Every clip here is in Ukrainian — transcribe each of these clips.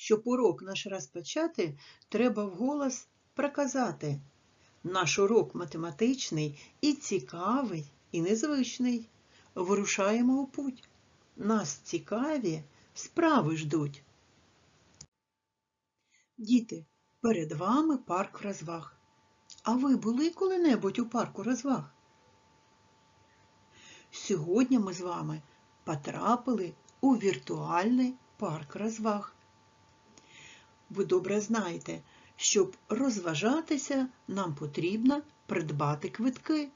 Щоб урок наш розпочати, треба вголос проказати. Наш урок математичний і цікавий, і незвичний. Вирушаємо у путь. Нас цікаві справи ждуть. Діти, перед вами парк розваг. А ви були коли-небудь у парку розваг? Сьогодні ми з вами потрапили у віртуальний парк розваг. Ви добре знаєте, щоб розважатися, нам потрібно придбати квитки.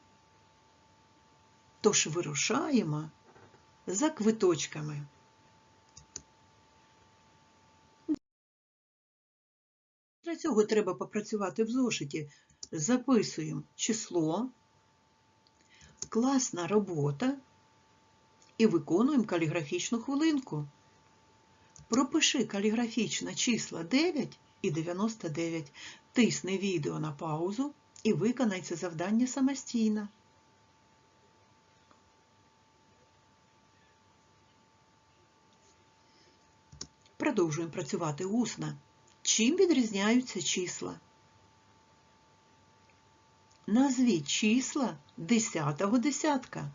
Тож вирушаємо за квиточками. Для цього треба попрацювати в зошиті. Записуємо число, класна робота і виконуємо каліграфічну хвилинку. Пропиши каліграфічно числа 9 і 99, тисни відео на паузу і виконай це завдання самостійно. Продовжуємо працювати усно. Чим відрізняються числа? Назвіть числа десятого десятка.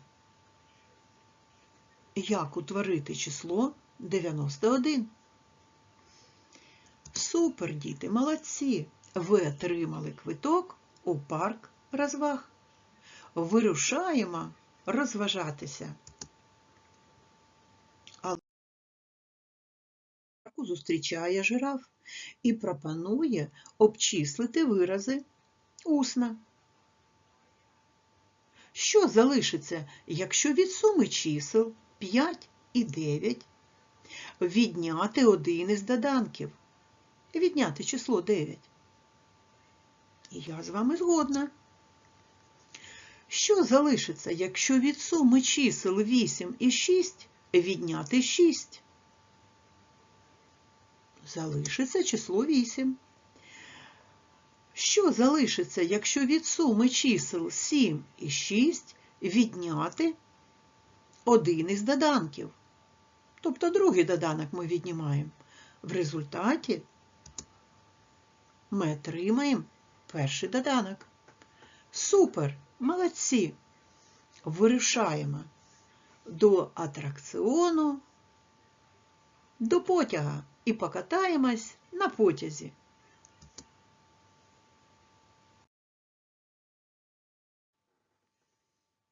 Як утворити число 91? Супер, діти, молодці! Ви отримали квиток у парк розваг. Вирушаємо розважатися. Але зустрічає жираф і пропонує обчислити вирази усно. Що залишиться, якщо від суми чисел 5 і 9 відняти один із доданків? Відняти число 9. Я з вами згодна. Що залишиться, якщо від суми чисел 8 і 6 відняти 6? Залишиться число 8. Що залишиться, якщо від суми чисел 7 і 6 відняти один із доданків? Тобто другий доданок ми віднімаємо. В результаті ми отримаємо перший доданок. Супер! Молодці! Вирушаємо до атракціону, до потяга і покатаємось на потязі.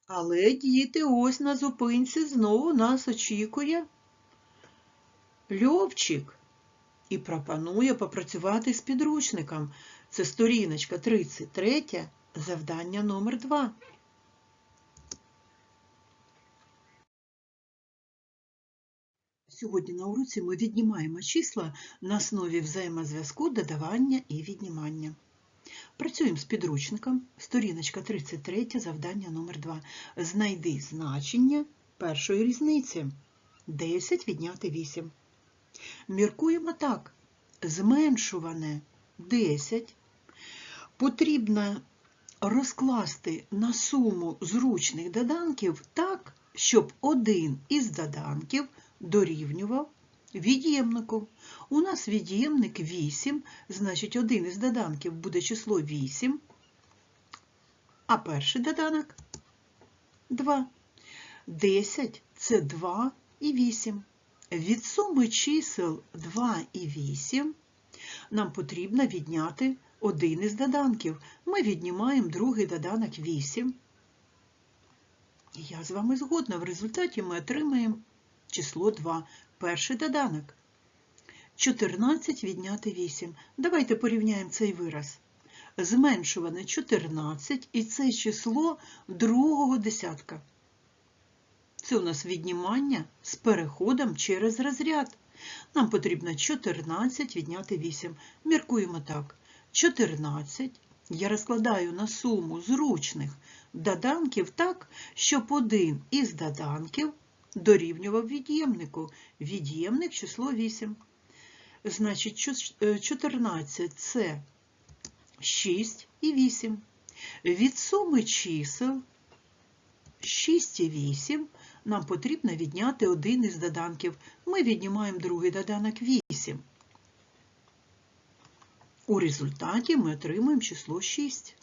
Але діти ось на зупинці знову нас очікує Льовчик і пропонує попрацювати з підручником. Це сторіночка 33, завдання номер 2. Сьогодні на уроці ми віднімаємо числа на основі взаємозв'язку додавання і віднімання. Працюємо з підручником. Сторіночка 33, завдання номер 2. Знайди значення першої різниці. 10 відняти 8. Міркуємо так. Зменшуване 10 потрібно розкласти на суму зручних доданків так, щоб один із доданків дорівнював від'ємнику. У нас від'ємник 8, значить один із доданків буде число 8, а перший доданок 2. 10 це 2 і 8. Від суми чисел 2 і 8 нам потрібно відняти один із доданків. Ми віднімаємо другий доданок 8. І я з вами згодна. В результаті ми отримаємо число 2. Перший доданок. 14 відняти 8. Давайте порівняємо цей вираз. Зменшуване 14 і це число другого десятка. Це у нас віднімання з переходом через розряд. Нам потрібно 14 відняти 8. Міркуємо так. 14 я розкладаю на суму зручних доданків так, щоб один із доданків дорівнював від'ємнику. Від'ємник число 8. Значить, 14 це 6 і 8. Від суми чисел 6 і 8 нам потрібно відняти один із доданків. Ми віднімаємо другий доданок 8. У результаті ми отримуємо число 6.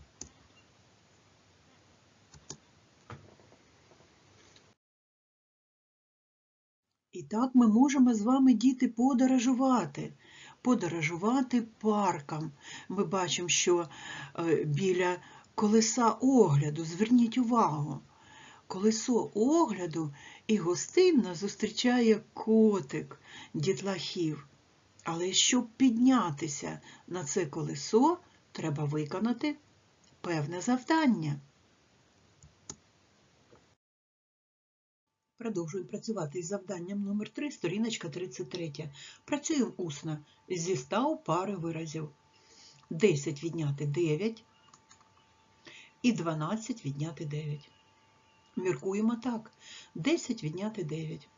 І так ми можемо з вами, діти, подорожувати. Подорожувати парком. Ми бачимо, що е, біля колеса огляду, зверніть увагу, колесо огляду і гостинно зустрічає котик дітлахів. Але щоб піднятися на це колесо, треба виконати певне завдання. Продовжую працювати із завданням номер 3 сторіночка 33. Працюємо усно зі 100 пари виразів. 10 відняти 9 і 12 відняти 9. Міркуємо так. 10 відняти 9.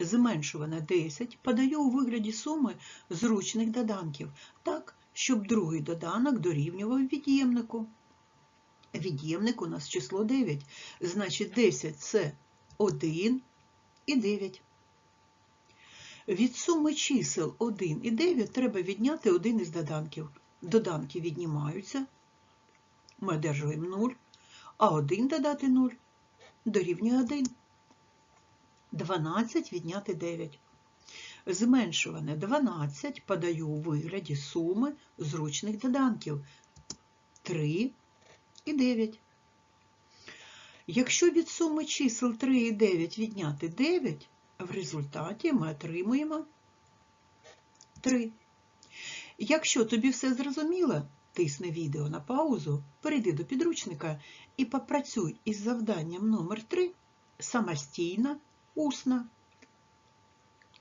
Зменшуване 10 подаю у вигляді суми зручних доданків, так, щоб другий доданок дорівнював від'ємнику. Від'ємник у нас число 9, значить 10 це 1 і 9. Від суми чисел 1 і 9 треба відняти один із доданків. Доданки віднімаються, ми одержуємо 0, а 1 додати 0 дорівнює 1. 12 відняти 9. Зменшуване 12 подаю у вигляді суми зручних доданків 3 і 9. Якщо від суми чисел 3 і 9 відняти 9, в результаті ми отримуємо 3. Якщо тобі все зрозуміло, тисни відео на паузу, перейди до підручника і попрацюй із завданням номер 3 самостійно, усно.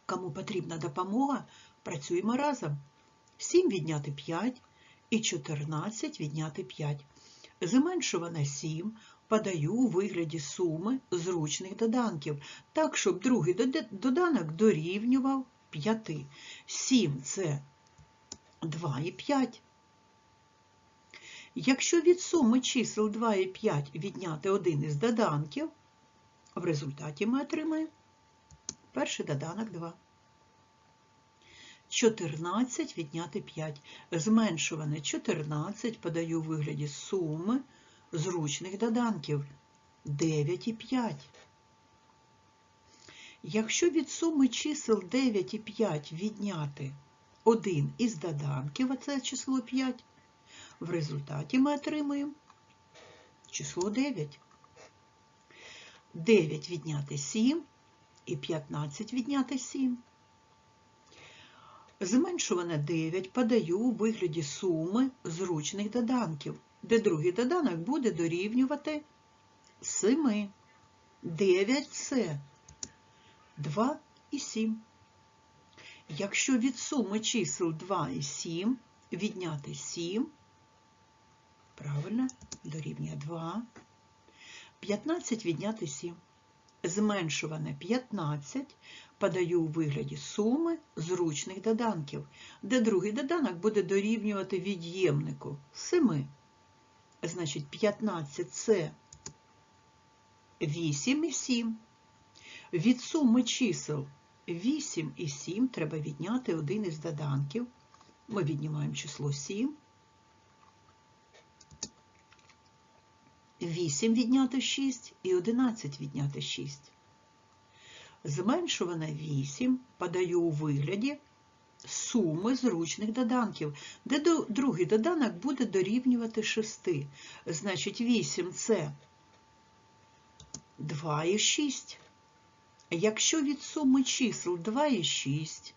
Кому потрібна допомога, працюємо разом. 7 відняти 5 і 14 відняти 5. Зменшуване 7 подаю у вигляді суми зручних доданків, так, щоб другий доданок дорівнював 5. 7 – це 2 і 5. Якщо від суми чисел 2 і 5 відняти один із доданків, в результаті ми отримаємо перший доданок 2. 14 відняти 5. Зменшуване 14 подаю у вигляді суми зручних доданків 9 і 5. Якщо від суми чисел 9 і 5 відняти один із доданків, а це число 5, в результаті ми отримуємо число 9. 9 відняти 7 і 15 відняти 7. Зменшуване 9 подаю у вигляді суми зручних доданків, де другий доданок буде дорівнювати 7. 9 це 2 і 7. Якщо від суми чисел 2 і 7 відняти 7, правильно, дорівнює 2, 15 відняти 7. Зменшуване 15 подаю у вигляді суми зручних доданків, де другий доданок буде дорівнювати від'ємнику 7. Значить, 15 це 8 і 7. Від суми чисел 8 і 7 треба відняти один із доданків. Ми віднімаємо число 7. 8 відняти 6 і 11 відняти 6. Зменшуване 8 подаю у вигляді суми зручних доданків, де другий доданок буде дорівнювати 6. Значить, 8 це 2 і 6. Якщо від суми чисел 2 і 6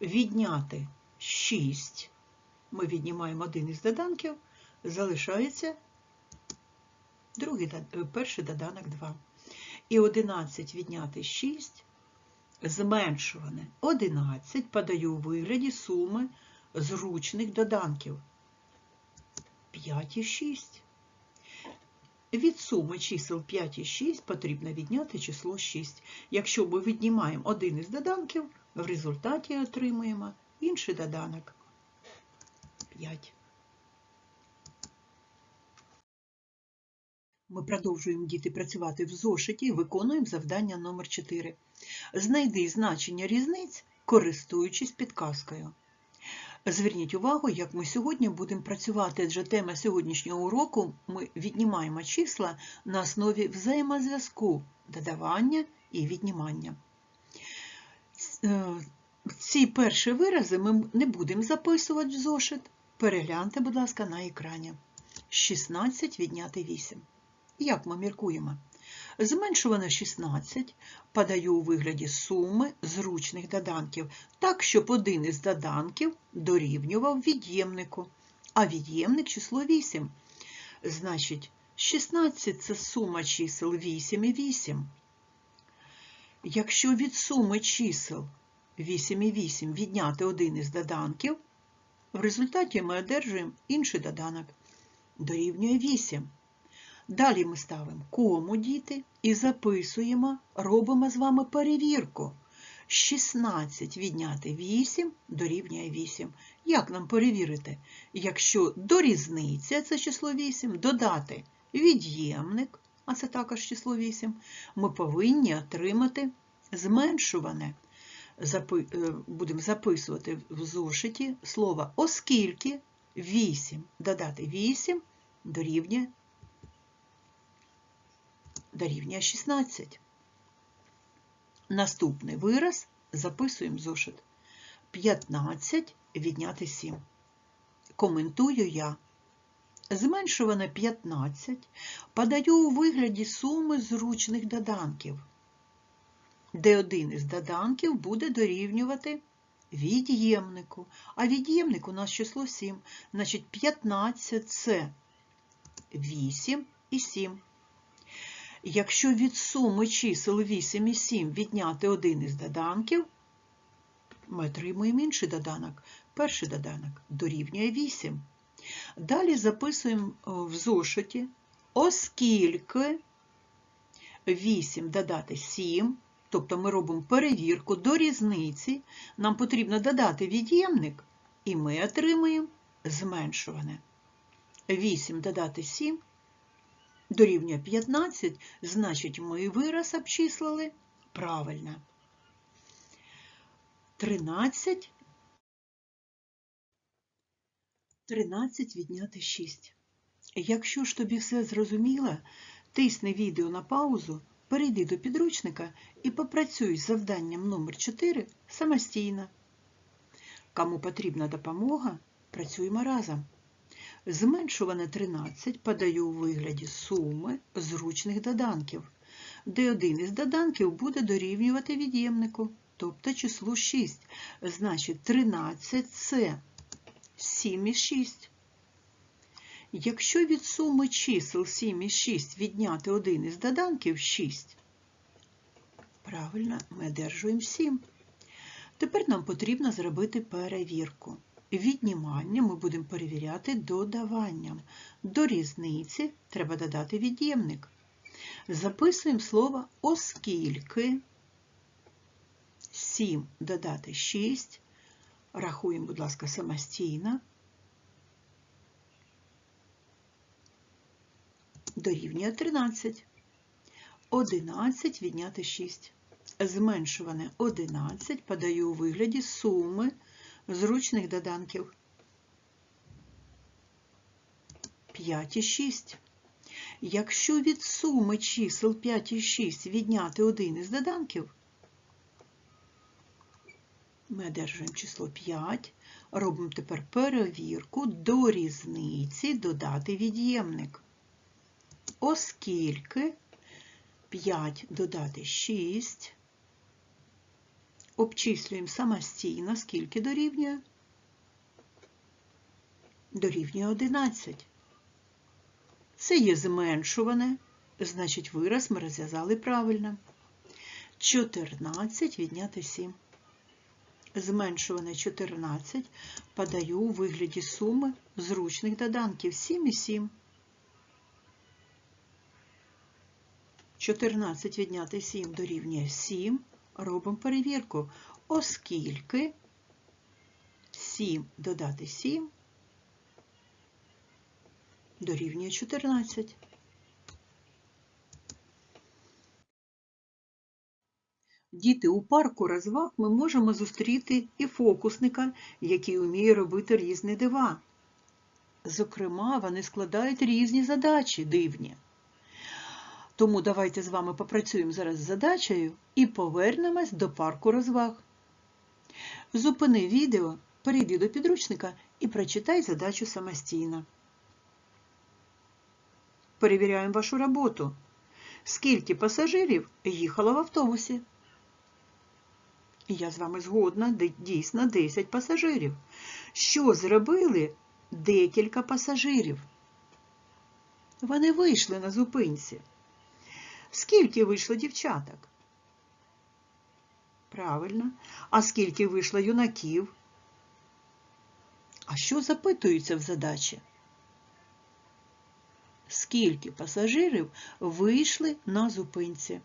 відняти 6, ми віднімаємо один із доданків, залишається другий, перший доданок 2. І 11 відняти 6 зменшуване 11 подаю у вигляді суми зручних доданків 5 і 6. Від суми чисел 5 і 6 потрібно відняти число 6. Якщо ми віднімаємо один із доданків, в результаті отримуємо інший доданок 5. Ми продовжуємо діти працювати в зошиті і виконуємо завдання номер 4 Знайди значення різниць, користуючись підказкою. Зверніть увагу, як ми сьогодні будемо працювати, адже тема сьогоднішнього уроку ми віднімаємо числа на основі взаємозв'язку додавання і віднімання. Е, Ці перші вирази ми не будемо записувати в зошит. Перегляньте, будь ласка, на екрані. 16 відняти 8. Як ми міркуємо? Зменшуване 16 подаю у вигляді суми зручних доданків, так, щоб один із доданків дорівнював від'ємнику, а від'ємник число 8. Значить, 16 це сума чисел 8 і 8. Якщо від суми чисел 8 і 8 відняти один із доданків, в результаті ми одержуємо інший доданок. Дорівнює 8. Далі ми ставимо кому діти і записуємо, робимо з вами перевірку. 16 відняти 8 дорівнює 8. Як нам перевірити? Якщо до різниці, це число 8, додати від'ємник, а це також число 8, ми повинні отримати зменшуване. Е, Будемо записувати в зошиті слово оскільки 8 додати 8 дорівнює дорівнює 16. Наступний вираз записуємо зошит. 15 відняти 7. Коментую я. Зменшуване 15 подаю у вигляді суми зручних доданків, де один із доданків буде дорівнювати від'ємнику. А від'ємник у нас число 7. Значить, 15 це 8 і 7. Якщо від суми чисел 8 і 7 відняти один із доданків, ми отримуємо інший доданок. Перший доданок дорівнює 8. Далі записуємо в зошиті, оскільки 8 додати 7, тобто ми робимо перевірку до різниці, нам потрібно додати від'ємник, і ми отримуємо зменшуване. 8 додати 7 дорівнює 15, значить ми вираз обчислили правильно. 13 13 відняти 6. Якщо ж тобі все зрозуміло, тисни відео на паузу, перейди до підручника і попрацюй з завданням номер 4 самостійно. Кому потрібна допомога, працюємо разом. Зменшуване 13 подаю у вигляді суми зручних доданків, де один із доданків буде дорівнювати від'ємнику, тобто числу 6. Значить, 13 це 7 і 6. Якщо від суми чисел 7 і 6 відняти один із доданків 6, правильно, ми одержуємо 7. Тепер нам потрібно зробити перевірку. Віднімання ми будемо перевіряти додаванням. До різниці треба додати від'ємник. Записуємо слово оскільки 7 додати 6. Рахуємо, будь ласка, самостійно. Дорівнює 13. 11 відняти 6. Зменшуване 11 подаю у вигляді суми зручних доданків. 5 і 6. Якщо від суми чисел 5 і 6 відняти один із доданків, ми одержуємо число 5, робимо тепер перевірку до різниці додати від'ємник. Оскільки 5 додати 6 обчислюємо самостійно, скільки дорівнює? Дорівнює 11. Це є зменшуване, значить вираз ми розв'язали правильно. 14 відняти 7. Зменшуване 14 подаю у вигляді суми зручних доданків 7 і 7. 14 відняти 7 дорівнює 7 робимо перевірку, оскільки 7 додати 7 дорівнює 14. Діти, у парку розваг ми можемо зустріти і фокусника, який вміє робити різні дива. Зокрема, вони складають різні задачі дивні. Тому давайте з вами попрацюємо зараз з задачею і повернемось до парку розваг. Зупини відео, перейди до підручника і прочитай задачу самостійно. Перевіряємо вашу роботу. Скільки пасажирів їхало в автобусі? Я з вами згодна, дійсно 10 пасажирів. Що зробили декілька пасажирів? Вони вийшли на зупинці. Скільки вийшло дівчаток? Правильно. А скільки вийшло юнаків? А що запитується в задачі? Скільки пасажирів вийшли на зупинці?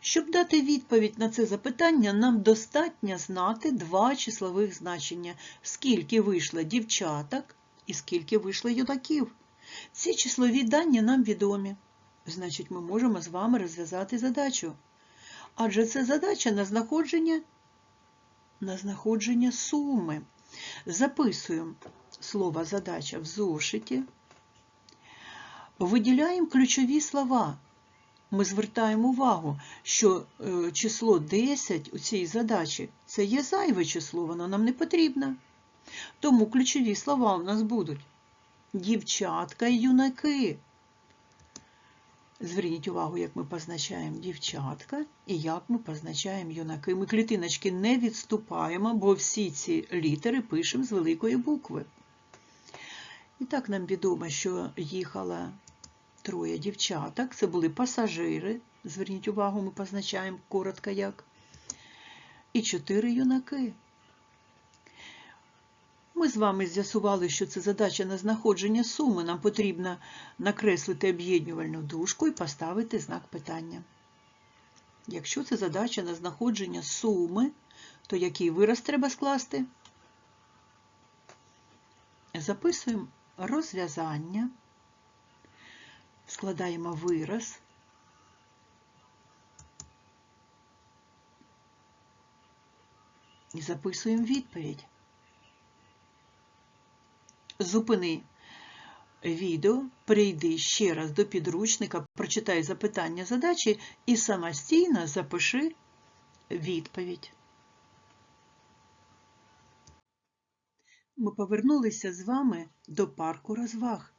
Щоб дати відповідь на це запитання, нам достатньо знати два числових значення. Скільки вийшло дівчаток і скільки вийшло юнаків. Ці числові дані нам відомі. Значить, ми можемо з вами розв'язати задачу. Адже це задача на знаходження, на знаходження суми. Записуємо слово задача в зошиті. Виділяємо ключові слова. Ми звертаємо увагу, що е, число 10 у цій задачі це є зайве число, воно нам не потрібно. Тому ключові слова у нас будуть дівчатка і юнаки. Зверніть увагу, як ми позначаємо дівчатка і як ми позначаємо юнаки. Ми клітиночки не відступаємо, бо всі ці літери пишемо з великої букви. І так нам відомо, що їхала троє дівчаток, це були пасажири. Зверніть увагу, ми позначаємо коротко як. І чотири юнаки. Ми з вами з'ясували, що це задача на знаходження суми. Нам потрібно накреслити об'єднювальну дужку і поставити знак питання. Якщо це задача на знаходження суми, то який вираз треба скласти? Записуємо розв'язання, складаємо вираз. І записуємо відповідь. Зупини відео, перейди ще раз до підручника, прочитай запитання задачі і самостійно запиши відповідь. Ми повернулися з вами до парку розваг.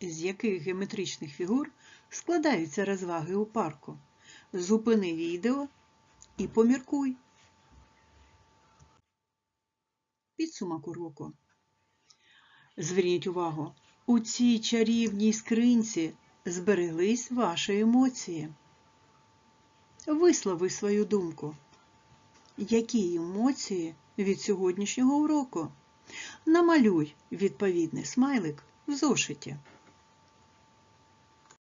З яких геометричних фігур складаються розваги у парку? Зупини відео і поміркуй. Підсумок уроку. Зверніть увагу, у цій чарівній скринці збереглись ваші емоції. Вислови свою думку. Які емоції від сьогоднішнього уроку? Намалюй відповідний смайлик в зошиті.